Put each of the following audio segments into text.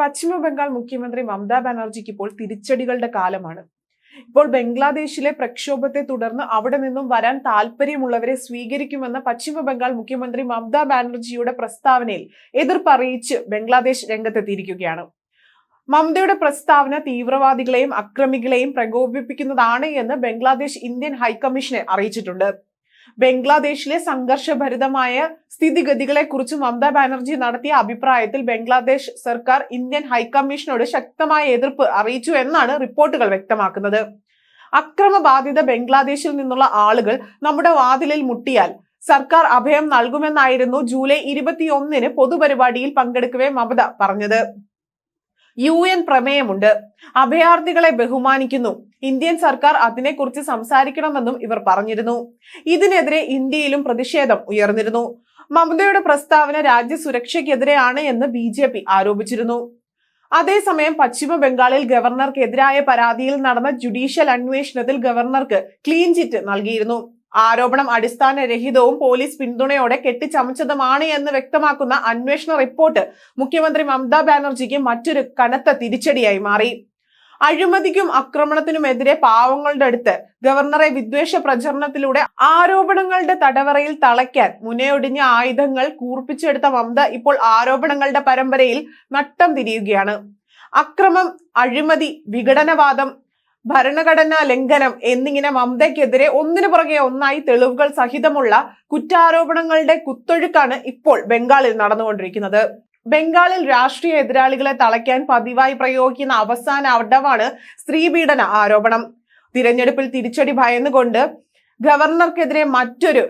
പശ്ചിമ ബംഗാൾ മുഖ്യമന്ത്രി മമതാ ബാനർജിക്ക് ഇപ്പോൾ തിരിച്ചടികളുടെ കാലമാണ്. ഇപ്പോൾ ബംഗ്ലാദേശിലെ പ്രക്ഷോഭത്തെ തുടർന്ന് അവിടെ നിന്നും വരാൻ താല്പര്യമുള്ളവരെ സ്വീകരിക്കുമെന്ന പശ്ചിമ ബംഗാൾ മുഖ്യമന്ത്രി മമതാ ബാനർജിയുടെ പ്രസ്താവനയിൽ എതിർപ്പറിയിച്ച് ബംഗ്ലാദേശ് രംഗത്തെത്തിയിരിക്കുകയാണ്. മമതയുടെ പ്രസ്താവന തീവ്രവാദികളെയും അക്രമികളെയും പ്രകോപിപ്പിക്കുന്നതാണ് എന്ന് ബംഗ്ലാദേശ് ഇന്ത്യൻ ഹൈക്കമ്മീഷനെ അറിയിച്ചിട്ടുണ്ട്. ബംഗ്ലാദേശിലെ സംഘർഷഭരിതമായ സ്ഥിതിഗതികളെ കുറിച്ച് മമതാ ബാനർജി നടത്തിയ അഭിപ്രായത്തിൽ ബംഗ്ലാദേശ് സർക്കാർ ഇന്ത്യൻ ഹൈക്കമ്മീഷനോട് ശക്തമായ എതിർപ്പ് അറിയിച്ചു എന്നാണ് റിപ്പോർട്ടുകൾ വ്യക്തമാക്കുന്നത്. അക്രമബാധിത ബംഗ്ലാദേശിൽ നിന്നുള്ള ആളുകൾ നമ്മുടെ വാതിലിൽ മുട്ടിയാൽ സർക്കാർ അഭയം നൽകുമെന്നായിരുന്നു ജൂലൈ ഇരുപത്തിയൊന്നിന് പൊതുപരിപാടിയിൽ പങ്കെടുക്കവേ മമത പറഞ്ഞത്. യു എൻ പ്രമേയമുണ്ട്. അഭയാർത്ഥികളെ ബഹുമാനിക്കുന്നു. ഇന്ത്യൻ സർക്കാർ അതിനെക്കുറിച്ച് സംസാരിക്കണമെന്നും ഇവർ പറഞ്ഞിരുന്നു. ഇതിനെതിരെ ഇന്ത്യയിലും പ്രതിഷേധം ഉയർന്നിരുന്നു. മമതയുടെ പ്രസ്താവന രാജ്യസുരക്ഷയ്ക്കെതിരെയാണ് എന്ന് ബി ജെ പി ആരോപിച്ചിരുന്നു. അതേസമയം പശ്ചിമ ബംഗാളിൽ ഗവർണർക്കെതിരായ പരാതിയിൽ നടന്ന ജുഡീഷ്യൽ അന്വേഷണത്തിൽ ഗവർണർക്ക് ക്ലീൻ ചിറ്റ് നൽകിയിരുന്നു. ആരോപണം അടിസ്ഥാനരഹിതവും പോലീസ് പിന്തുണയോടെ കെട്ടിച്ചമച്ചതുമാണ് എന്ന് വ്യക്തമാക്കുന്ന അന്വേഷണ റിപ്പോർട്ട് മുഖ്യമന്ത്രി മമതാ ബാനർജിക്ക് മറ്റൊരു കനത്ത തിരിച്ചടിയായി മാറി. അഴിമതിക്കും ആക്രമണത്തിനുമെതിരെ പാവങ്ങളുടെ അടുത്ത് ഗവർണറെ വിദ്വേഷ പ്രചരണത്തിലൂടെ ആരോപണങ്ങളുടെ തടവറയിൽ തളയ്ക്കാൻ മുനയൊടിഞ്ഞ ആയുധങ്ങൾ കൂർപ്പിച്ചെടുത്ത മമത ഇപ്പോൾ ആരോപണങ്ങളുടെ പരമ്പരയിൽ നട്ടം തിരിയുകയാണ്. അക്രമം അഴിമതി വിഘടനവാദം ഭരണഘടനാ ലംഘനം എന്നിങ്ങനെ മമതയ്ക്കെതിരെ ഒന്നിനു പുറകെ ഒന്നായി തെളിവുകൾ സഹിതമുള്ള കുറ്റാരോപണങ്ങളുടെ കുത്തൊഴുക്കാണ് ഇപ്പോൾ ബംഗാളിൽ നടന്നുകൊണ്ടിരിക്കുന്നത്. ബംഗാളിൽ രാഷ്ട്രീയ എതിരാളികളെ തളയ്ക്കാൻ പതിവായി പ്രയോഗിക്കുന്ന അവസാന അടവാണ് സ്ത്രീപീഡന ആരോപണം. തിരഞ്ഞെടുപ്പിൽ തിരിച്ചടി ഭയന്നുകൊണ്ട് ഗവർണർക്കെതിരെ മറ്റൊരു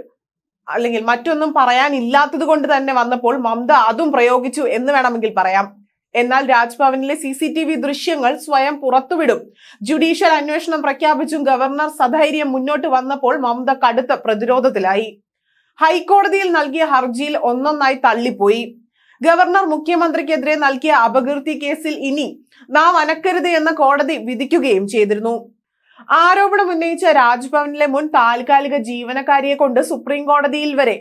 അല്ലെങ്കിൽ മറ്റൊന്നും പറയാനില്ലാത്തത് കൊണ്ട് തന്നെ വന്നപ്പോൾ മമത അതും പ്രയോഗിച്ചു എന്ന് വേണമെങ്കിൽ പറയാം. എന്നാൽ രാജ്ഭവനിലെ സി സി ടി വി ദൃശ്യങ്ങൾ സ്വയം പുറത്തുവിടും. ജുഡീഷ്യൽ അന്വേഷണം പ്രഖ്യാപിച്ചും ഗവർണർ സധൈര്യം മുന്നോട്ട് വന്നപ്പോൾ മമത കടുത്ത പ്രതിരോധത്തിലായി. ഹൈക്കോടതിയിൽ നൽകിയ ഹർജിയിൽ ഒന്നൊന്നായി തള്ളിപ്പോയി. ഗവർണർ മുഖ്യമന്ത്രിക്കെതിരെ നൽകിയ അപകീർത്തി കേസിൽ ഇനി നാം അനക്കരുത് എന്ന കോടതി വിധിക്കുകയും ചെയ്തിരുന്നു. ആരോപണം ഉന്നയിച്ച രാജ്ഭവനിലെ മുൻ താൽക്കാലിക ജീവനക്കാരിയെ കൊണ്ട് സുപ്രീം കോടതിയിൽ വരെ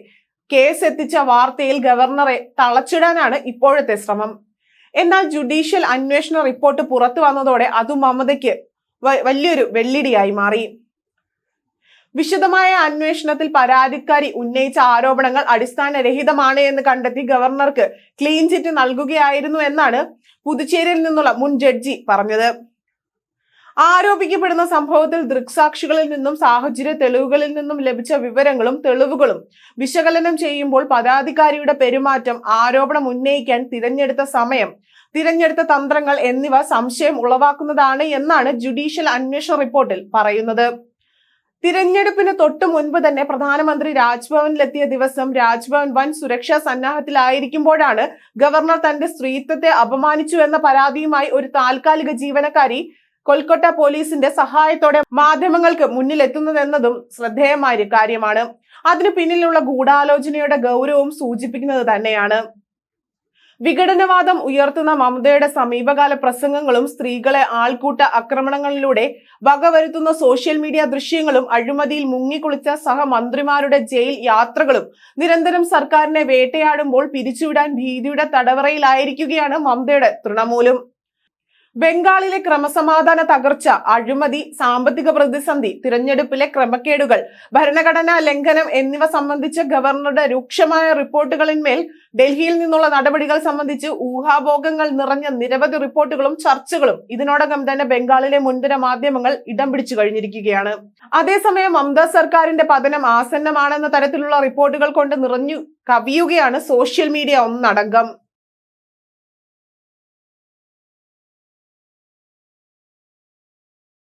കേസ് എത്തിച്ച വാർത്തയിൽ ഗവർണറെ തളച്ചിടാനാണ് ഇപ്പോഴത്തെ ശ്രമം. എന്നാൽ ജുഡീഷ്യൽ അന്വേഷണ റിപ്പോർട്ട് പുറത്തു വന്നതോടെ അതും മമതയ്ക്ക് വലിയൊരു വെള്ളിടിയായി മാറി. വിശദമായ അന്വേഷണത്തിൽ പരാതിക്കാരി ഉന്നയിച്ച ആരോപണങ്ങൾ അടിസ്ഥാനരഹിതമാണ് എന്ന് കണ്ടെത്തി ഗവർണർക്ക് ക്ലീൻ ചിറ്റ് നൽകുകയായിരുന്നു എന്നാണ് പുതുച്ചേരിയിൽ നിന്നുള്ള മുൻ ജഡ്ജി പറഞ്ഞത്. ആരോപിക്കപ്പെടുന്ന സംഭവത്തിൽ ദൃക്സാക്ഷികളിൽ നിന്നും സാഹചര്യ തെളിവുകളിൽ നിന്നും ലഭിച്ച വിവരങ്ങളും തെളിവുകളും വിശകലനം ചെയ്യുമ്പോൾ പരാതിക്കാരിയുടെ പെരുമാറ്റം ആരോപണം ഉന്നയിക്കാൻ തിരഞ്ഞെടുത്ത സമയം തിരഞ്ഞെടുത്ത തന്ത്രങ്ങൾ എന്നിവ സംശയം ഉളവാക്കുന്നതാണ് എന്നാണ് ജുഡീഷ്യൽ അന്വേഷണ റിപ്പോർട്ടിൽ പറയുന്നത്. തിരഞ്ഞെടുപ്പിന് തൊട്ടു മുൻപ് തന്നെ പ്രധാനമന്ത്രി രാജ്ഭവനിലെത്തിയ ദിവസം രാജ്ഭവൻ വൻ സുരക്ഷാ സന്നാഹത്തിലായിരിക്കുമ്പോഴാണ് ഗവർണർ തന്റെ സ്ത്രീത്വത്തെ അപമാനിച്ചു എന്ന പരാതിയുമായി ഒരു താൽക്കാലിക ജീവനക്കാരി കൊൽക്കത്ത പോലീസിന്റെ സഹായത്തോടെ മാധ്യമങ്ങൾക്ക് മുന്നിലെത്തുന്നതെന്നതും ശ്രദ്ധേയമായ കാര്യമാണ്. അതിനു പിന്നിലുള്ള ഗൂഢാലോചനയുടെ ഗൗരവം സൂചിപ്പിക്കുന്നത് തന്നെയാണ്. വിഘടനവാദം ഉയർത്തുന്ന മമതയുടെ സമീപകാല പ്രസംഗങ്ങളും സ്ത്രീകളെ ആൾക്കൂട്ട ആക്രമണങ്ങളിലൂടെ വകവരുത്തുന്ന സോഷ്യൽ മീഡിയ ദൃശ്യങ്ങളും അഴിമതിയിൽ മുങ്ങിക്കുളിച്ച സഹമന്ത്രിമാരുടെ ജയിൽ യാത്രകളും നിരന്തരം സർക്കാരിനെ വേട്ടയാടുമ്പോൾ പിരിച്ചുവിടാൻ ഭീതിയുടെ തടവറയിലായിരിക്കുകയാണ് മമതയുടെ തൃണമൂലും. ബംഗാളിലെ ക്രമസമാധാന തകർച്ച അഴിമതി സാമ്പത്തിക പ്രതിസന്ധി തിരഞ്ഞെടുപ്പിലെ ക്രമക്കേടുകൾ ഭരണഘടനാ ലംഘനം എന്നിവ സംബന്ധിച്ച് ഗവർണറുടെ രൂക്ഷമായ റിപ്പോർട്ടുകളിന്മേൽ ഡൽഹിയിൽ നിന്നുള്ള നടപടികൾ സംബന്ധിച്ച് ഊഹാഭോഗങ്ങൾ നിറഞ്ഞ നിരവധി റിപ്പോർട്ടുകളും ചർച്ചകളും ഇതിനോടകം തന്നെ ബംഗാളിലെ മുൻനിര മാധ്യമങ്ങൾ ഇടം പിടിച്ചു കഴിഞ്ഞിരിക്കുകയാണ്. അതേസമയം മമതാ സർക്കാരിന്റെ പതനം ആസന്നമാണെന്ന തരത്തിലുള്ള റിപ്പോർട്ടുകൾ കൊണ്ട് നിറഞ്ഞു കവിയുകയാണ് സോഷ്യൽ മീഡിയ ഒന്നടങ്കം.